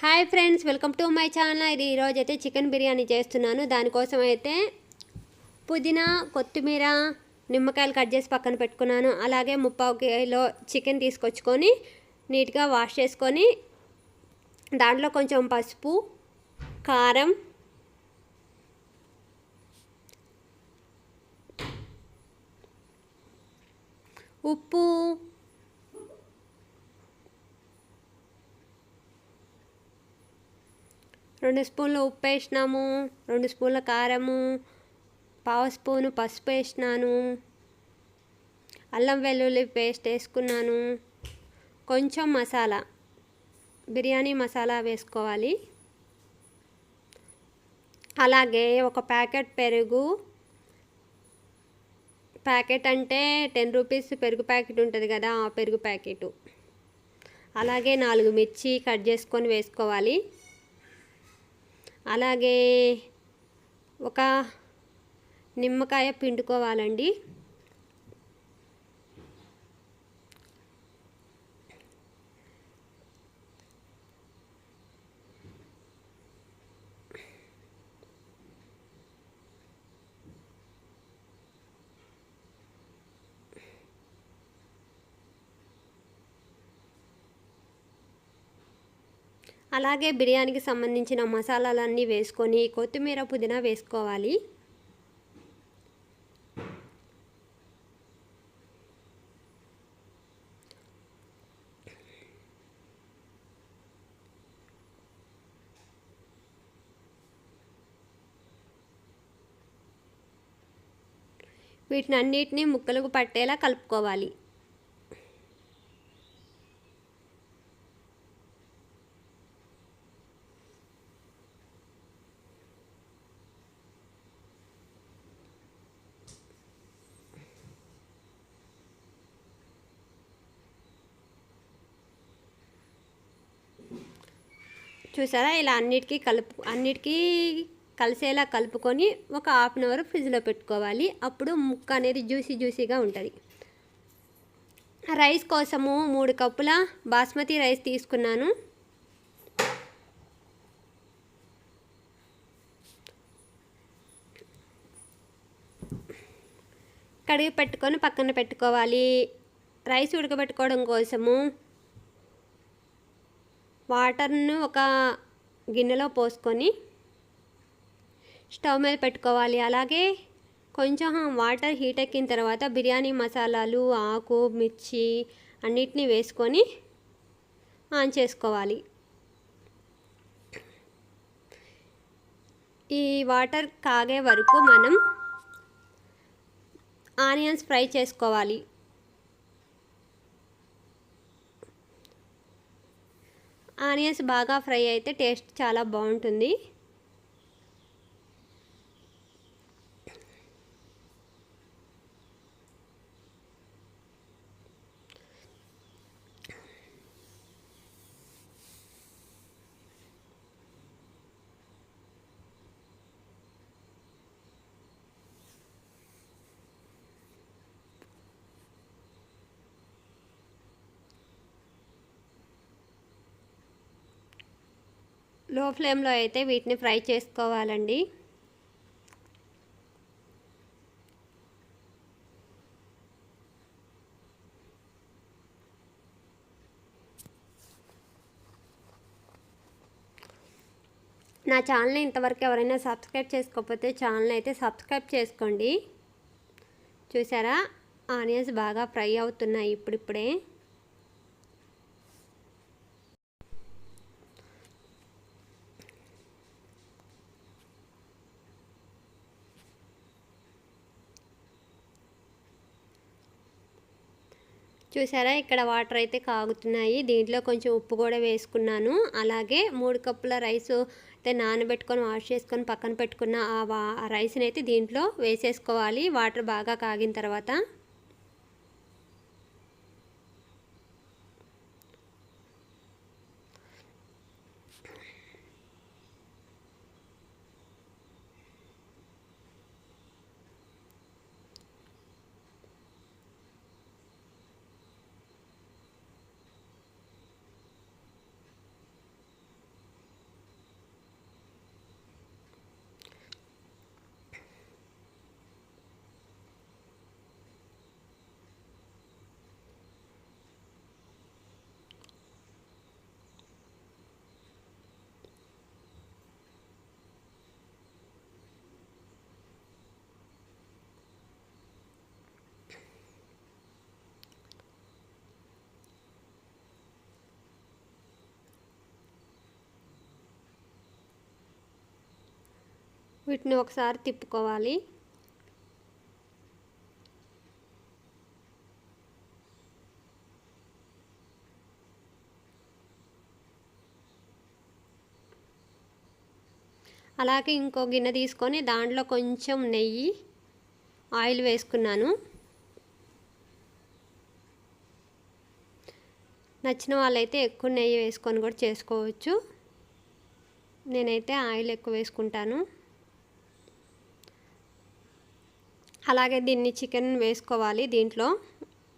Hi friends welcome to my channel. ఇది ఈరోజు అయితే చికెన్ బిర్యానీ చేస్తున్నాను. దానికోసం అయితే పుదీనా కొత్తిమీర నిమ్మకాయలు కట్ చేసి పక్కన పెట్టుకున్నాను. అలాగే ముప్పావు కిలో చికెన్ తీసుకొచ్చుకొని నీట్గా వాష్ చేసుకొని దాంట్లో కొంచెం పసుపు కారం ఉప్పు రెండు స్పూన్లు ఉప్పు వేసినాము రెండు స్పూన్ల కారము పావు స్పూను పసుపు వేసినాను అల్లం వెల్లుల్లి పేస్ట్ వేసుకున్నాను. కొంచెం మసాలా బిర్యానీ మసాలా వేసుకోవాలి. అలాగే ఒక ప్యాకెట్ పెరుగు ప్యాకెట్ అంటే టెన్ రూపీస్ పెరుగు ప్యాకెట్ ఉంటుంది కదా ఆ పెరుగు ప్యాకెట్. అలాగే నాలుగు మిర్చి కట్ చేసుకొని వేసుకోవాలి. అలాగే ఒక నిమ్మకాయ పిండుకోవాలండి. అలాగే బిర్యానీకి సంబంధించిన మసాలాలన్నీ వేసుకొని కొత్తిమీర పుదీనా వేసుకోవాలి. వీటిని అన్నిటినీ ముక్కలకు పట్టేలా కలుపుకోవాలి. చూసారా? ఇలా అన్నిటికీ కలుపు అన్నిటికీ కలిసేలా కలుపుకొని ఒక హాఫ్ అన్ అవర్ ఫ్రిడ్జ్లో పెట్టుకోవాలి. అప్పుడు ముక్క అనేది జ్యూసీ జ్యూసీగా ఉంటుంది. రైస్ కోసము మూడు కప్పుల బాస్మతి రైస్ తీసుకున్నాను. కడిగి పెట్టుకొని పక్కన పెట్టుకోవాలి. రైస్ ఉడకబెట్టుకోవడం కోసము వాటర్ను ఒక గిన్నెలో పోసుకొని స్టవ్ మీద పెట్టుకోవాలి. అలాగే కొంచెం వాటర్ హీట్ ఎక్కిన తర్వాత బిర్యానీ మసాలాలు ఆకు మిర్చి అన్నిటినీ వేసుకొని ఆన్ చేసుకోవాలి. ఈ వాటర్ కాగే వరకు మనం ఆనియన్స్ ఫ్రై చేసుకోవాలి. ఆనియన్స్ బాగా ఫ్రై అయితే టేస్ట్ చాలా బాగుంటుంది. లో ఫ్లేమ్లో అయితే వీటిని ఫ్రై చేసుకోవాలండి. నా ఛానల్ని ఇంతవరకు ఎవరైనా సబ్స్క్రైబ్ చేసుకోకపోతే ఛానల్ అయితే సబ్స్క్రైబ్ చేసుకోండి. చూసారా? ఆనియన్స్ బాగా ఫ్రై అవుతున్నాయి ఇప్పుడిప్పుడే. చూసారా? ఇక్కడ వాటర్ అయితే కాగుతున్నాయి. దీంట్లో కొంచెం ఉప్పు కూడా వేసుకున్నాను. అలాగే మూడు కప్పుల రైస్ అయితే నానబెట్టుకొని వాష్ చేసుకొని పక్కన పెట్టుకున్న ఆ రైస్ని అయితే దీంట్లో వేసేసుకోవాలి. వాటర్ బాగా కాగిన తర్వాత. వీటిని ఒకసారి తిప్పుకోవాలి. అలాగే ఇంకో గిన్నె తీసుకొని దాంట్లో కొంచెం నెయ్యి ఆయిల్ వేసుకున్నాను. నచ్చిన వాళ్ళైతే ఎక్కువ నెయ్యి వేసుకొని కూడా చేసుకోవచ్చు. నేనైతే ఆయిల్ ఎక్కువ వేసుకుంటాను. అలాగే దీన్ని చికెన్ వేసుకోవాలి దీంట్లో.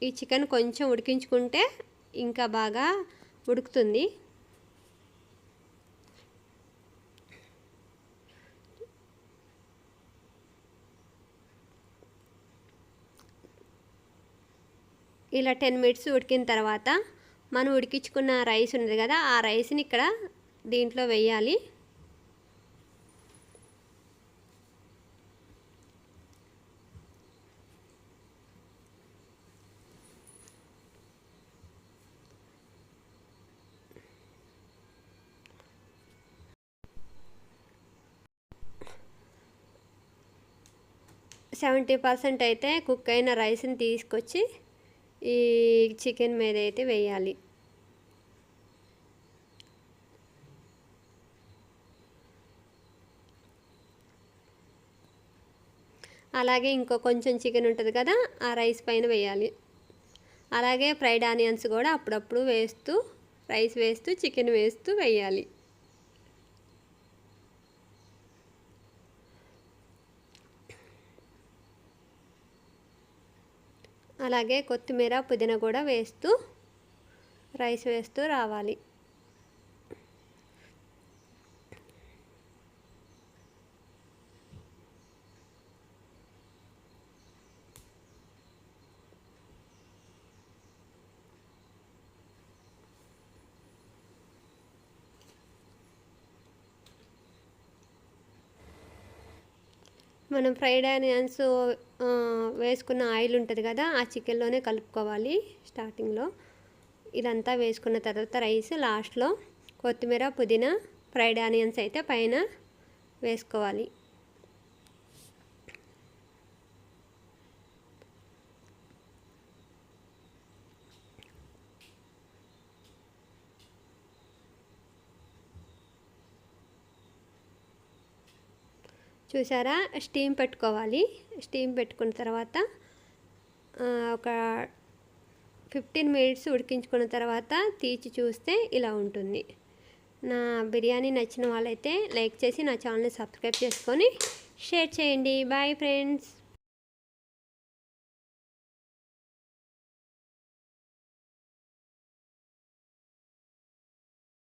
ఈ చికెన్ కొంచెం ఉడికించుకుంటే ఇంకా బాగా ఉడుకుతుంది. ఇలా టెన్ మినిట్స్ ఉడికిన తర్వాత మనం ఉడికించుకున్న రైస్ ఉంది కదా ఆ రైస్ని ఇక్కడ దీంట్లో వేయాలి. సెవెంటీ పర్సెంట్ అయితే కుక్ అయిన రైస్ని తీసుకొచ్చి ఈ చికెన్ మీద అయితే వేయాలి. అలాగే ఇంకో కొంచెం చికెన్ ఉంటుంది కదా ఆ రైస్ పైన వేయాలి. అలాగే ఫ్రైడ్ ఆనియన్స్ కూడా అప్పుడప్పుడు వేస్తూ రైస్ వేస్తూ చికెన్ వేస్తూ వేయాలి. అలాగే కొత్తిమీర పుదీనా కూడా వేస్తూ రైస్ వేస్తూ రావాలి. మనం ఫ్రైడ్ ఆనియన్స్ వేసుకున్న ఆయిల్ ఉంటుంది కదా ఆ చికెన్లోనే కలుపుకోవాలి స్టార్టింగ్లో ఇదంతా వేసుకున్న తర్వాత రైస్ లాస్ట్లో కొత్తిమీర పుదీనా ఫ్రైడ్ ఆనియన్స్ అయితే పైన వేసుకోవాలి. చూసారా? స్టీమ్ పెట్టుకోవాలి. స్టీమ్ పెట్టుకున్న తర్వాత ఒక ఫిఫ్టీన్ మినిట్స్ ఉడికించుకున్న తర్వాత తీసి చూస్తే ఇలా ఉంటుంది. నా బిర్యానీ నచ్చిన వాళ్ళైతే లైక్ చేసి నా ఛానల్ని సబ్స్క్రైబ్ చేసుకొని షేర్ చేయండి. Bye friends.